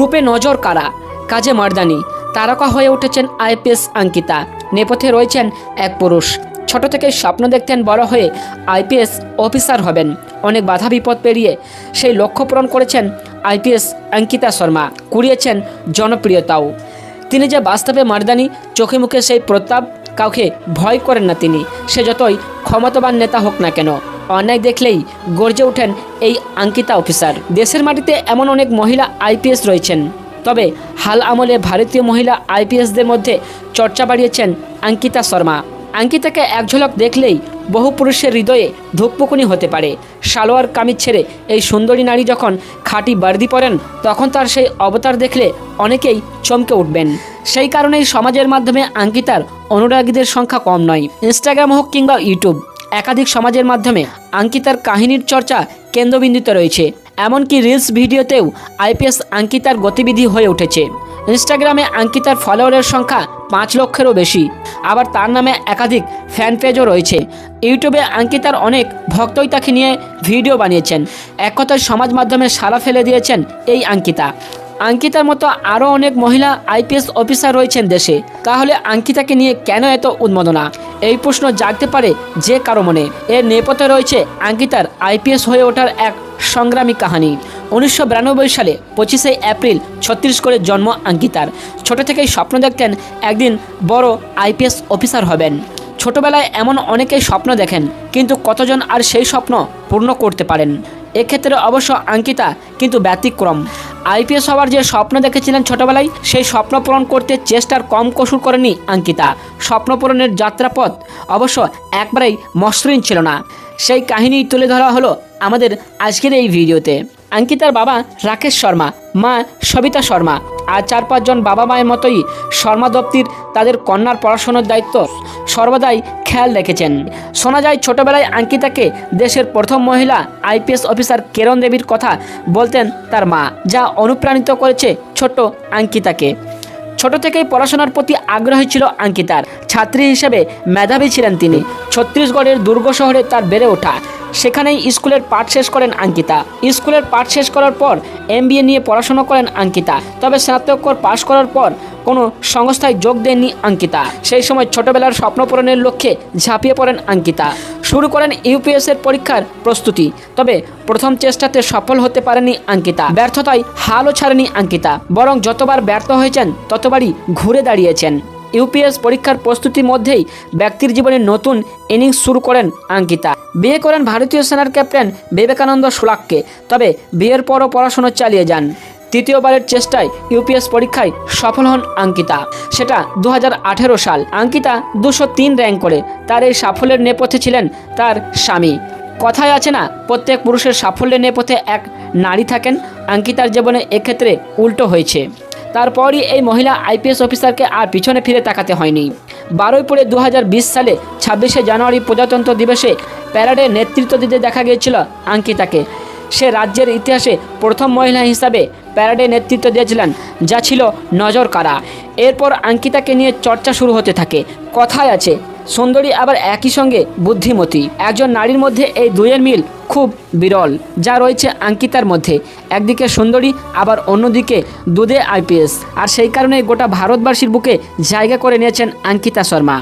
গ্রুপে নজর কারা? কাজে মারদানি, তারকা হয়ে উঠেছেন আইপিএস অঙ্কিতা। নেপথে রয়েছেন এক পুরুষ। ছোট থেকে স্বপ্ন দেখতেন বড় হয়ে আইপিএস অফিসার হবেন। অনেক বাধা বিপদ পেরিয়ে সেই লক্ষ্য পূরণ করেছেন আইপিএস অঙ্কিতা শর্মা। কুড়িয়েছেন জনপ্রিয়তাও। তিনি যে বাস্তবে মারদানি চোখে মুখে সেই প্রতাপ কাউকে ভয় করেন না তিনি। সে যতই ক্ষমতাবান নেতা হোক না কেন অন্যায় দেখলেই গর্জে ওঠেন এই আঙ্কিতা অফিসার। দেশের মাটিতে এমন অনেক মহিলা আইপিএস রয়েছেন। তবে হাল আমলে ভারতীয় মহিলা আইপিএসদের মধ্যে চর্চা বাড়িয়েছেন অঙ্কিতা শর্মা। আঙ্কিতাকে এক ঝলক দেখলেই বহু পুরুষের হৃদয়ে ধূপপুকুনি হতে পারে। সালোয়ার কামিজ ছেড়ে এই সুন্দরী নারী যখন খাঁটি বার্দি পরেন, তখন তার সেই অবতার দেখলে অনেকেই চমকে উঠবেন। সেই কারণেই সমাজের মাধ্যমে আঙ্কিতার অনুরাগীদের সংখ্যা কম নয়। ইনস্টাগ্রাম হোক কিংবা ইউটিউব একাধিক সমাজের মাধ্যমে আঙ্কিতার কাহিনীর চর্চা কেন্দ্রবিন্দুতে রয়েছে। এমনকি রিলস ভিডিওতেও আইপিএস আঙ্কিতার গতিবিধি হয়ে উঠেছে। ইনস্টাগ্রামে আঙ্কিতার ফলোয়ারের সংখ্যা পাঁচ লক্ষেরও বেশি। আবার তার নামে একাধিক ফ্যান পেজও রয়েছে। ইউটিউবে আঙ্কিতার অনেক ভক্তই তাকে নিয়ে ভিডিও বানিয়েছেন। এক কথায় সমাজ মাধ্যমে সারা ফেলে দিয়েছেন এই অঙ্কিতা। অঙ্কিতার মতো আরও অনেক মহিলা আইপিএস অফিসার রয়েছেন দেশে। তাহলে আঙ্কিতাকে নিয়ে কেন এত উন্মাদনা? এই প্রশ্ন জাগতে পারে যে কারও মনে। এর নেপথ্যে রয়েছে আঙ্কিতার আইপিএস হয়ে ওঠার এক সংগ্রামী কাহিনী। উনিশশো বিরানব্বই সালে পঁচিশে এপ্রিল ছত্তিশগড়ের জন্ম অঙ্কিতার ছোট থেকেই স্বপ্ন দেখতেন একদিন বড় আইপিএস অফিসার হবেন। ছোটবেলায় এমন অনেকেই স্বপ্ন দেখেন, কিন্তু কতজন আর সেই স্বপ্ন পূর্ণ করতে পারেন? এক্ষেত্রে অবশ্য আঙ্কিতা কিন্তু ব্যতিক্রম। আইপিএস হওয়ার যে স্বপ্ন দেখেছিলেন ছোটবেলায়, সেই স্বপ্ন পূরণ করতে চেষ্টার কম কসুর করেনি অঙ্কিতা। স্বপ্ন পূরণের যাত্রাপথ অবশ্য একবারেই মসৃণ ছিল না। সেই কাহিনী তুলে ধরা হলো আমাদের আজকের এই ভিডিওতে। অঙ্কিতার বাবা রাকেশ শর্মা, মা সবিতা শর্মা। আর চার পাঁচজন বাবা মায়ের মতোই শর্মা দপ্তির তাদের কন্যার পড়াশোনার দায়িত্ব সর্বদাই খেয়াল রেখেছেন। শোনা যায়, ছোটবেলায় আঙ্কিতাকে দেশের প্রথম মহিলা আইপিএস অফিসার কেরণ দেবীর কথা বলতেন তার মা, যা অনুপ্রাণিত করেছে ছোট্ট আঙ্কিতাকে ছোট থেকেই পড়াশোনার প্রতি আগ্রহী ছিল আঙ্কিতার ছাত্রী হিসেবে মেধাবী ছিলেন তিনি। ছত্তিশগড়ের দুর্গ শহরে তার বেড়ে ওঠা। সেখানেই স্কুলের পাঠ শেষ করেন অঙ্কিতা। স্কুলের পাঠ শেষ করার পর এমবিএ নিয়ে পড়াশোনা করেন অঙ্কিতা। তবে স্নাতকোত্তর পাশ করার পর কোনো সংস্থায় যোগ দেননি অঙ্কিতা। সেই সময় ছোটবেলার স্বপ্ন পূরণের লক্ষ্যে ঝাঁপিয়ে পড়েন অঙ্কিতা। শুরু করেন ইউপিএসের পরীক্ষার প্রস্তুতি, তবে প্রথম চেষ্টাতে সফল হতে পারেনি অঙ্কিতা। ব্যর্থতায় হালও ছাড়েনি অঙ্কিতা, বরং যতবার ব্যর্থ হয়েছেন, ততবারই ঘুরে দাঁড়িয়েছেন। ইউপিএস পরীক্ষার প্রস্তুতির মধ্যেই ব্যক্তির জীবনে নতুন ইনিংস শুরু করেন অঙ্কিতা। বিয়ে করেন ভারতীয় সেনার ক্যাপ্টেন বিবেকানন্দ সুলাককে তবে বিয়ের পরও পড়াশোনা চালিয়ে যান। তৃতীয়বারের চেষ্টায় ইউপিএস পরীক্ষায় সফল হন অঙ্কিতা। সেটা দু হাজার আঠেরো সাল। অঙ্কিতা দুশো তিন র্যাঙ্ক করে। তার এই সাফল্যের নেপথ্যে ছিলেন তার স্বামী। কথায় আছে না, প্রত্যেক পুরুষের সাফল্যের নেপথ্যে এক নারী থাকেন। অঙ্কিতার জীবনে এক্ষেত্রে উল্টো হয়েছে। তারপরই এই মহিলা আইপিএস অফিসারকে আর পিছনে ফিরে তাকাতে হয়নি। বারোই পরে দু হাজার বিশ সালে ছাব্বিশে জানুয়ারি প্রজাতন্ত্র দিবসে প্যারাডে নেতৃত্ব দিতে দেখা গিয়েছিল অঙ্কিতাকে সে রাজ্যের ইতিহাসে প্রথম মহিলা হিসাবে প্যারেডে নেতৃত্ব দিয়েছিলেন, যা ছিল নজর কাড়া। এরপর আঙ্কিতাকে নিয়ে চর্চা শুরু হতে থাকে। কথায় আছে, সুন্দরী আবার একই সঙ্গে বুদ্ধিমতী। একজন নারীর মধ্যে এই দুইয়ের মিল খুব বিরল, যা রয়েছে আঙ্কিতার মধ্যে। একদিকে সুন্দরী, আবার অন্যদিকে দুধে আইপিএস আর সেই কারণে গোটা ভারতবাসীর বুকে জায়গা করে নিয়েছেন আঙ্কিতা শর্মা।